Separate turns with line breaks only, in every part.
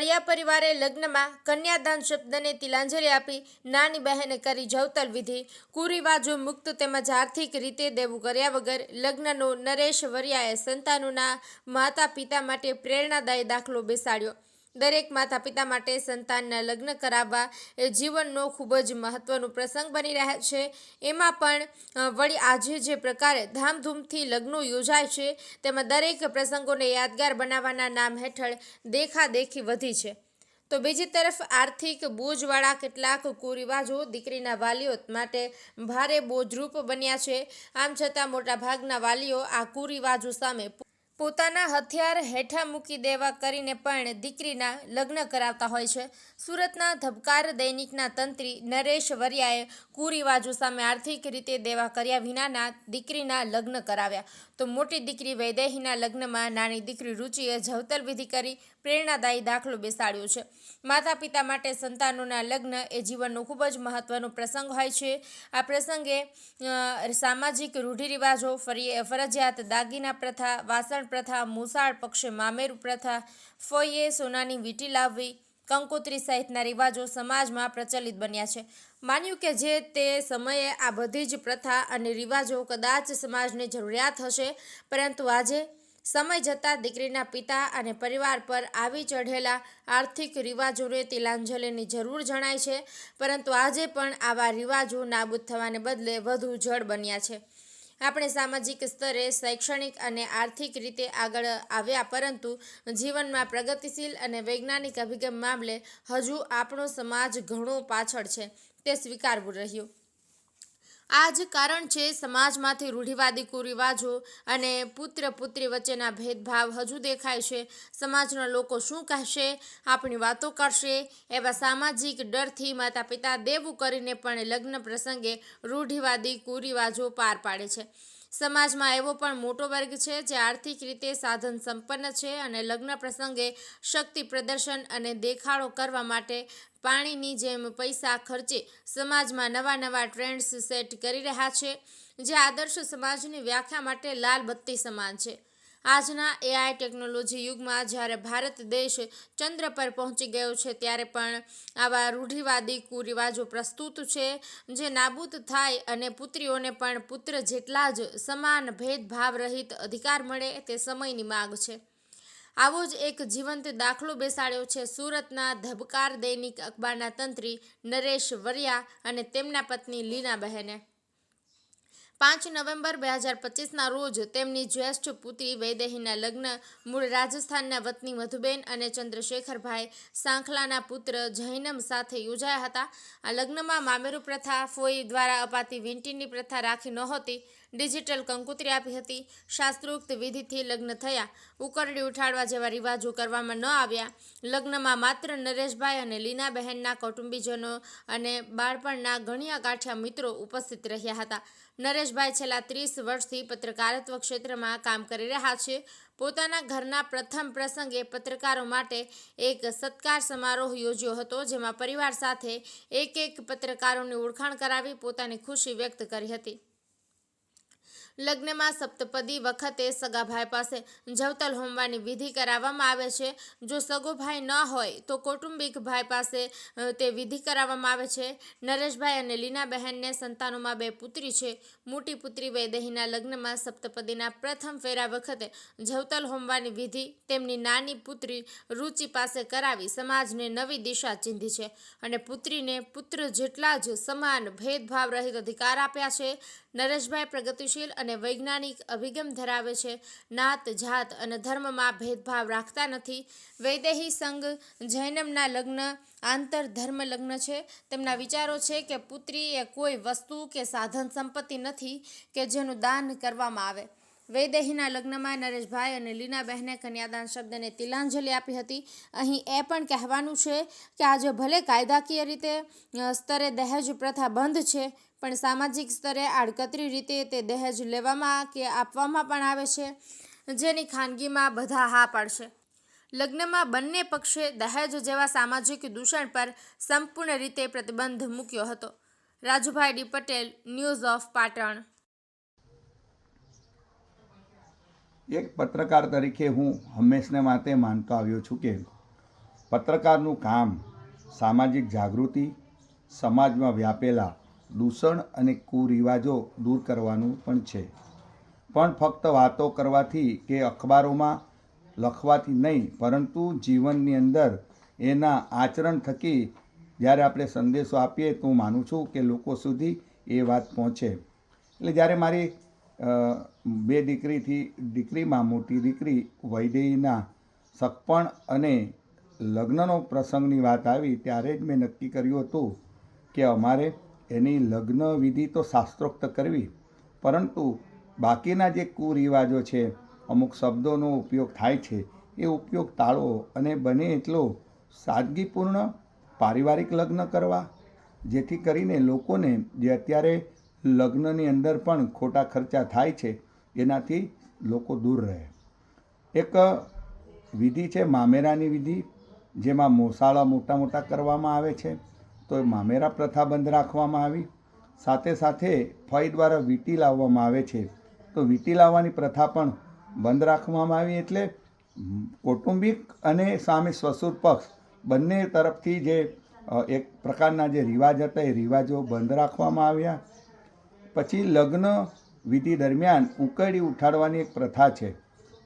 સુરતમાં પરિવારે લગ્નમાં કન્યાદાન શબ્દને તિલાંજલિ આપી નાની બહેને કરી જવતલ વિધિ. કુરિવાજો મુક્ત તેમજ આર્થિક રીતે દેવું કર્યા વગર લગ્નનો નરેશ વરિયાએ સંતાનોના માતા પિતા માટે પ્રેરણાદાયી દાખલો બેસાડ્યો. દરેક માતા પિતા માટે સંતાનના લગ્ન કરાવવા એ જીવનનો ખૂબ જ મહત્વનો પ્રસંગ બની રહ્યા છે. એમાં પણ વળી આજે જે પ્રકારે ધામધૂમથી લગ્નો યોજાય છે, તેમાં દરેક પ્રસંગોને યાદગાર બનાવવાના નામ હેઠળ દેખાદેખી વધી છે. તો બીજી તરફ આર્થિક બોજવાળા કેટલાક કુરિવાજો દીકરીના વાલીઓ માટે ભારે બોજરૂપ બન્યા છે. આમ છતાં મોટાભાગના વાલીઓ આ કુરિવાજો સામે પોતાના હથિયાર હેઠા મૂકી દેવા કરીને પણ દીકરીના લગ્ન કરાવતા હોય છે. સુરતના ધબકાર દૈનિકના તંત્રી નરેશ વરિયાએ કુરિવાજો સામે આર્થિક રીતે દેવા કર્યા વિનાના દીકરીના લગ્ન કરાવ્યા. તો મોટી દીકરી વૈદેહીના લગ્નમાં નાની દીકરી રુચિએ જવતલ વિધિ કરી પ્રેરણાદાયી દાખલો બેસાડ્યો છે. માતા પિતા માટે સંતાનોના લગ્ન એ જીવનનો ખૂબ જ મહત્વનો પ્રસંગ હોય છે. આ પ્રસંગે સામાજિક રૂઢિરિવાજો, ફરી ફરજિયાત દાગીના પ્રથા, વાસણ પ્રથા, મૂસાળ પક્ષે મામેરું પ્રથા, ફોઈએ સોનાની વીંટી લાવવી, કંકોત્રી સહિતના રિવાજો સમાજમાં પ્રચલિત બન્યા છે. માન્યું કે જે તે સમયે આ બધી જ પ્રથા અને રિવાજો કદાચ સમાજની જરૂરિયાત હશે, પરંતુ આજે સમય જતાં દીકરીના પિતા અને પરિવાર પર આવી ચઢેલા આર્થિક રિવાજોને તિલાંજલિની જરૂર જણાય છે. પરંતુ આજે પણ આવા રિવાજો નાબૂદ થવાને બદલે વધુ જડ બન્યા છે. આપણે સામાજિક સ્તરે શૈક્ષણિક અને આર્થિક રીતે આગળ આવ્યા પરંતુ જીવનમાં પ્રગતિશીલ અને વૈજ્ઞાનિક અભિગમ મામલે હજુ આપણો સમાજ ઘણો પાછળ છે. તે સ્વીકારવું રહ્યું. આ જ કારણ છે સમાજમાંથી રૂઢિવાદી કુરિવાજો અને પુત્ર પુત્રી વચ્ચેના ભેદભાવ હજુ દેખાય છે. સમાજના લોકો શું કહેશે? આપણી વાતો કરશે એવા સામાજિક ડરથી માતા પિતા દેવું કરીને પણ લગ્ન પ્રસંગે રૂઢિવાદી કુરિવાજો પાર પાડે છે. સમાજમાં એવો પણ મોટો વર્ગ છે જે આર્થિક રીતે સાધન સંપન્ન છે અને લગ્ન પ્રસંગે શક્તિ પ્રદર્શન અને દેખાડો કરવા માટે પાણીની જેમ પૈસા ખર્ચે સમાજમાં નવા નવા ટ્રેન્ડ્સ સેટ કરી રહ્યા છે. જે આદર્શ સમાજની વ્યાખ્યા માટે લાલ બત્તી સમાન છે. આજના એઆઈ ટેકનોલોજી યુગમાં જ્યારે ભારત દેશ ચંદ્ર પર પહોંચી ગયો છે, ત્યારે પણ આવા રૂઢિવાદી કુરિવાજો પ્રસ્તુત છે, જે નાબૂદ થાય અને પુત્રીઓને પણ પુત્ર જેટલા જ સમાન ભેદભાવ રહિત અધિકાર મળે તે સમયની માગ છે. આવો જ એક જીવંત દાખલો બેસાડ્યો છે સુરતના ધબકાર દૈનિક અખબારના તંત્રી નરેશ વરિયા અને તેમના પત્ની લીનાબહેને. પાંચ નવેમ્બર બે હજાર પચીસના રોજ તેમની જ્યેષ્ઠ પુત્રી વૈદેહીના લગ્ન મૂળ રાજસ્થાનના વતની મધુબેન અને ચંદ્રશેખરભાઈ સાંખલાના પુત્ર જૈનમ સાથે યોજાયા હતા. આ લગ્નમાં મામેરુ પ્રથા ફોઈ દ્વારા અપાતી વીંટીની પ્રથા રાખી નહોતી. ડિજિટલ કંકુતરી આપી હતી. શાસ્ત્રોક્ત વિધિથી લગ્ન થયા. ઉકરડી ઉઠાડવા જેવા રિવાજો કરવામાં ન આવ્યા. લગ્નમાં માત્ર નરેશભાઈ અને લીનાબહેનના કૌટુંબીજનો અને બાળપણના ગણ્યા ગાંઠિયા મિત્રો ઉપસ્થિત રહ્યા હતા. નરેશભાઈ છેલ્લા ત્રીસ વર્ષથી પત્રકારત્વ ક્ષેત્રમાં કામ કરી રહ્યા છે. પોતાના ઘરના પ્રથમ પ્રસંગે પત્રકારો માટે એક સત્કાર સમારોહ યોજ્યો હતો, જેમાં પરિવાર સાથે એક એક પત્રકારોની ઓળખાણ કરાવી પોતાની ખુશી વ્યક્ત કરી હતી. લગ્નમાં સપ્તપદી વખતે સગાભાઈ પાસે જવતલ હોમવાની વિધિ કરાવવામાં આવે છે. જો સગો ભાઈ ન હોય તો કૌટુંબિક ભાઈ પાસે તે વિધિ કરાવવામાં આવે છે. નરેશભાઈ અને લીનાબહેનને સંતાનોમાં બે પુત્રી છે. મોટી પુત્રી વૈદેહીના લગ્નમાં સપ્તપદીના પ્રથમ ફેરા વખતે જવતલ હોમવાની વિધિ તેમની નાની પુત્રી રુચિ પાસે કરાવી સમાજને નવી દિશા ચીંધી છે અને પુત્રીને પુત્ર જેટલા જ સમાન ભેદભાવ રહિત અધિકાર આપ્યા છે નરેશભાઈ પ્રગતિશીલ અને વૈજ્ઞાનિક અભિગમ ધરાવે છે. નાત, જાત અને ધર્મમાં ભેદભાવ રાખતા નથી. વૈદેહી સંઘ જૈનમના લગ્ન, આંતર ધર્મ લગ્ન છે. તેમના વિચારો છે કે પુત્રી એ કોઈ વસ્તુ કે સાધન સંપત્તિ નથી કે જેનું દાન કરવામાં આવે. વૈદેહીના લગ્નમાં નરેશભાઈ અને લીનાબહેને કન્યાદાન શબ્દને તિલાંજલિ આપી હતી. અહીં એ પણ કહેવાનું છે કે આજે ભલે કાયદાકીય રીતે સ્તરે દહેજ પ્રથા બંધ છે પણ સામાજિક સ્તરે આડકતરી રીતે તે દહેજ લેવામાં કે આપવામાં પણ આવે છે, જેની ખાનગીમાં બધા હા પાડશે. લગ્નમાં બંને પક્ષે દહેજ જેવા સામાજિક દૂષણ પર સંપૂર્ણ રીતે પ્રતિબંધ મૂક્યો હતો. Rajubhai D Patel, news of Patan.
એક પત્રકાર તરીકે હું હંમેશને માટે માનતો આવ્યો છું કે પત્રકારનું કામ સામાજિક જાગૃતિ, સમાજમાં વ્યાપેલા દૂષણ અને કુરિવાજો દૂર કરવાનું પણ છે. પણ ફક્ત વાતો કરવાથી કે અખબારોમાં લખવાથી નહીં, પરંતુ જીવનની અંદર એના આચરણ થકી જ્યારે આપણે સંદેશો આપીએ તો હું માનું છું કે લોકો સુધી એ વાત પહોંચે. એટલે જ્યારે મારી બે દીકરીથી, દીકરીમાં મોટી દીકરી વૈદેહીના સગપણ અને લગ્નનો પ્રસંગની વાત આવી, ત્યારે જ મેં નક્કી કર્યું હતું કે અમારે એની લગ્ન વિધિ તો શાસ્ત્રોક્ત કરવી. પરંતુ બાકીના જે કુરિવાજો છે, અમુક શબ્દોનો ઉપયોગ થાય છે, એ ઉપયોગ ટાળવો અને બને એટલો સાદગીપૂર્ણ પારિવારિક લગ્ન કરવા. જેથી કરીને લોકોને જે અત્યારે લગ્નની અંદર પણ ખોટા ખર્ચા થાય છે, એનાથી લોકો દૂર રહે. એક વિધિ છે, મામેરાની વિધિ, જેમાં મોસાળા મોટા મોટા કરવામાં આવે છે. તો મામેરા પ્રથા બંધ રાખવામાં આવી. સાથે સાથે ફઈ દ્વારા વીંટી લાવવામાં આવે છે. તો વીંટી લાવવાની પ્રથા પણ બંધ રાખવામાં આવી એટલે કૌટુંબિક અને સામે સસુર પક્ષ બંને તરફથી જે એક પ્રકારના જે રિવાજ હતા એ રિવાજો બંધ રાખવામાં આવ્યા. પછી લગ્ન વિધિ દરમિયાન ઉકળી ઉઠાડવાની એક પ્રથા છે,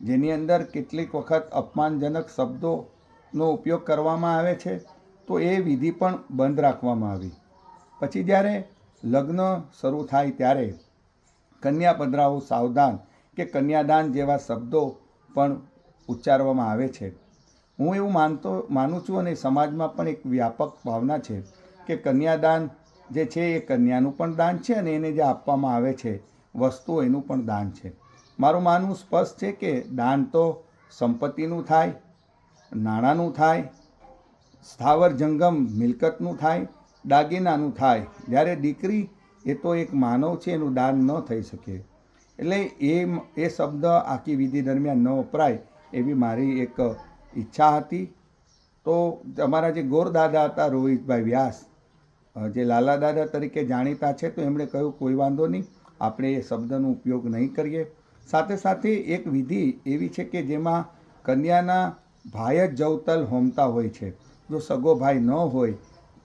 જેની અંદર કેટલીક વખત અપમાનજનક શબ્દોનો ઉપયોગ કરવામાં આવે છે. તો એ વિધિ પણ બંધ રાખવામાં આવી. પછી જ્યારે લગ્ન શરૂ થાય ત્યારે કન્યા પધરાવો સાવધાન કે કન્યાદાન જેવા શબ્દો પણ ઉચ્ચારવામાં આવે છે. હું એવું માનતો, માનું છું અને સમાજમાં પણ એક વ્યાપક ભાવના છે કે કન્યાદાન જે છે એ કન્યાનું પણ દાન છે અને એને જે આપવામાં આવે છે વસ્તુઓ એનું પણ દાન છે. મારું માનવું સ્પષ્ટ છે કે દાન તો સંપત્તિનું થાય, નાણાંનું થાય સ્થાવર જંગમ મિલકતનું થાય, દાગીનાનું થાય. જ્યારે દીકરી એ તો એક માનવ છે, એનું દાન ન થઈ શકે. એટલે એ એ શબ્દ આખી વિધિ દરમિયાન ન વપરાય એવી મારી એક ઈચ્છા હતી. તો અમારા જે ગોરદાદા હતા, રોહિતભાઈ વ્યાસ જે લાલા દાદા તરીકે જાણીતા છે, તો એમણે કહ્યું, કોઈ વાંધો નહીં, આપણે એ શબ્દનો ઉપયોગ નહીં કરીએ. સાથે સાથે એક વિધિ એવી છે કે જેમાં કન્યાના ભાઈ જ જવતલ હોમતા હોય છે. જો સગો ભાઈ ન હોય,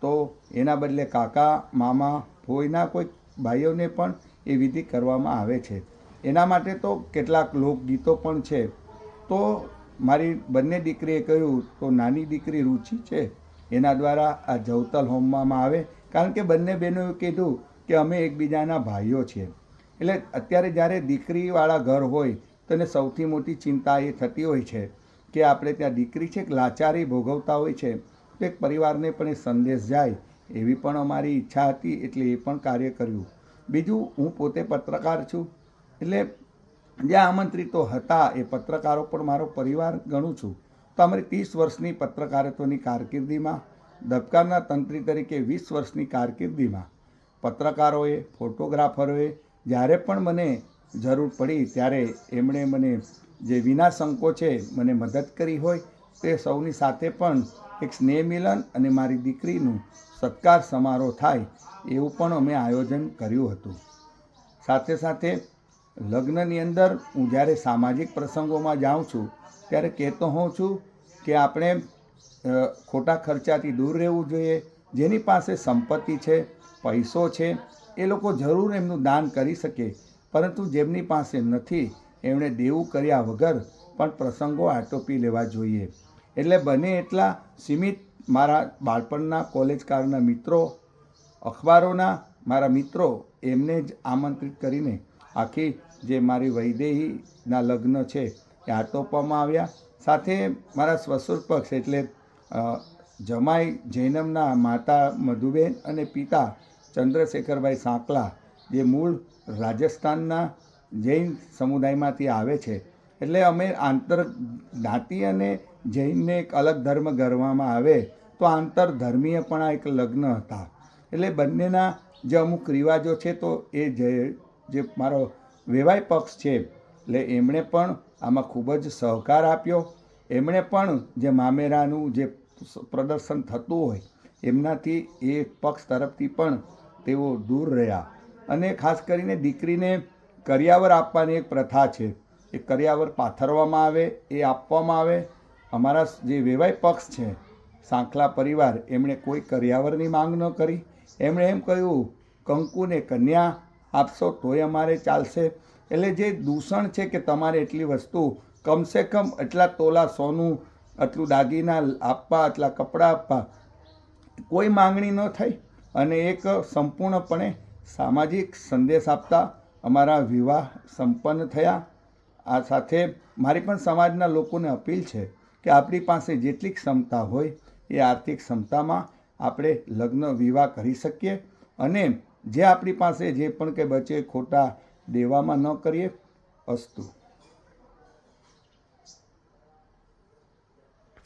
તો એના બદલે કાકા, મામા ફોઈના કોઈ ભાઈઓને પણ એ વિધિ કરવામાં આવે છે. એના માટે તો કેટલાક લોકગીતો પણ છે. તો મારી બંને દીકરીએ કહ્યું, તો નાની દીકરી રુચિ છે? એના દ્વારા આ જવતલ હોમવામાં આવે. કારણ કે બંને બહેનોએ કીધું કે અમે એકબીજાના ભાઈઓ છીએ. એટલે અત્યારે જ્યારે દીકરીવાળા ઘર હોય, તો એને સૌથી મોટી ચિંતા એ થતી હોય છે. કે આપણે ત્યાં દીકરી છે કે લાચારી ભોગવતા હોય છે, તો એક પરિવારને પણ એ સંદેશ જાય, એવી પણ અમારી ઈચ્છા હતી, એટલે એ પણ કાર્ય કર્યું. બીજું, હું પોતે પત્રકાર છું, એટલે જે આમંત્રિતો હતા, એ પત્રકારો પણ મારો પરિવાર ગણું છું. તો અમારી ત્રીસ વર્ષની પત્રકારત્વની કારકિર્દીમાં, દબકારના તંત્રી તરીકે વીસ વર્ષની કારકિર્દીમાં, પત્રકારોએ, ફોટોગ્રાફરોએ, જ્યારે પણ મને જરૂર પડી, ત્યારે એમણે મને જે વિના સંકોચે મને મદદ કરી હોય, તે સૌની સાથે પણ એક સ્નેહ મિલન અને મારી દીકરીનું સત્કાર સમારોહ થાય, એવું પણ અમે આયોજન કર્યું હતું. સાથે સાથે, લગ્નની અંદર હું જ્યારે સામાજિક પ્રસંગોમાં જાઉં છું, ત્યારે કહેતો હોઉં છું કે આપણે ખોટા ખર્ચાથી દૂર રહેવું જોઈએ, જેની પાસે સંપત્તિ છે, પૈસો છે, એ લોકો જરૂર એમનું દાન કરી શકે, પરંતુ જેમની પાસે નથી એમણે દેવું કર્યા વગર પણ પ્રસંગો આટોપી લેવા જોઈએ. એટલે બને એટલા સીમિત મારા બાળપણના કોલેજકારના મિત્રો, અખબારોના મારા મિત્રો એમને જ આમંત્રિત કરીને આખી જે મારી વૈદેહીના લગ્ન છે એ આટોપવામાં આવ્યા. સાથે મારા સ્વસુર પક્ષ એટલે જમાઈ જૈનમના માતા મધુબેન અને પિતા ચંદ્રશેખરભાઈ સાંકલા, જે મૂળ રાજસ્થાનના જૈન સમુદાયમાંથી આવે છે. એટલે અમે આંતર જ્ઞાતિ અને જૈનને એક અલગ ધર્મ ગણવામાં આવે તો આંતર ધર્મીય પણ આ એક લગ્ન હતા. એટલે બંનેના જે અમુક રિવાજો છે તો એ જે જે મારો વેવાય પક્ષ છે, એટલે એમણે પણ આમાં ખૂબ જ સહકાર આપ્યો. એમણે પણ જે મામેરાનું જે પ્રદર્શન થતું હોય, એમનાથી એ પક્ષ તરફથી પણ તેઓ દૂર રહ્યા. અને ખાસ કરીને દીકરીને કરિયાવર આપવાની એક પ્રથા છે. એ કરિયાવર પાથરવામાં આવે, એ આપવામાં આવે. અમારા જે વેવાય પક્ષ છે, સાંખલા પરિવાર, એમણે કોઈ કરિયાવરની માંગ ન કરી. એમણે એમ કહ્યું, કંકુને કન્યા આપશો તોય અમારે ચાલશે. એટલે જે દૂષણ છે કે તમારે એટલી વસ્તુ, કમસે કમ એટલા તોલા સોનું આટલું દાગીના આપવા આટલા કપડાં આપવા, કોઈ માંગણી ન થઈ. અને એક સંપૂર્ણપણે સામાજિક સંદેશ આપતા અમારા વિવાહ સંપન્ન થયા. આ સાથે મારી પણ સમાજના લોકોને અપીલ છે કે આપણી પાસે જેટલી ક્ષમતા હોય એ આર્થિક ક્ષમતામાં આપણે લગ્ન વિવાહ કરી શકીએ અને જે આપણી પાસે જે પણ કંઈ બચે ખોટા દેવામાં ન કરીએ, અસ્તુ.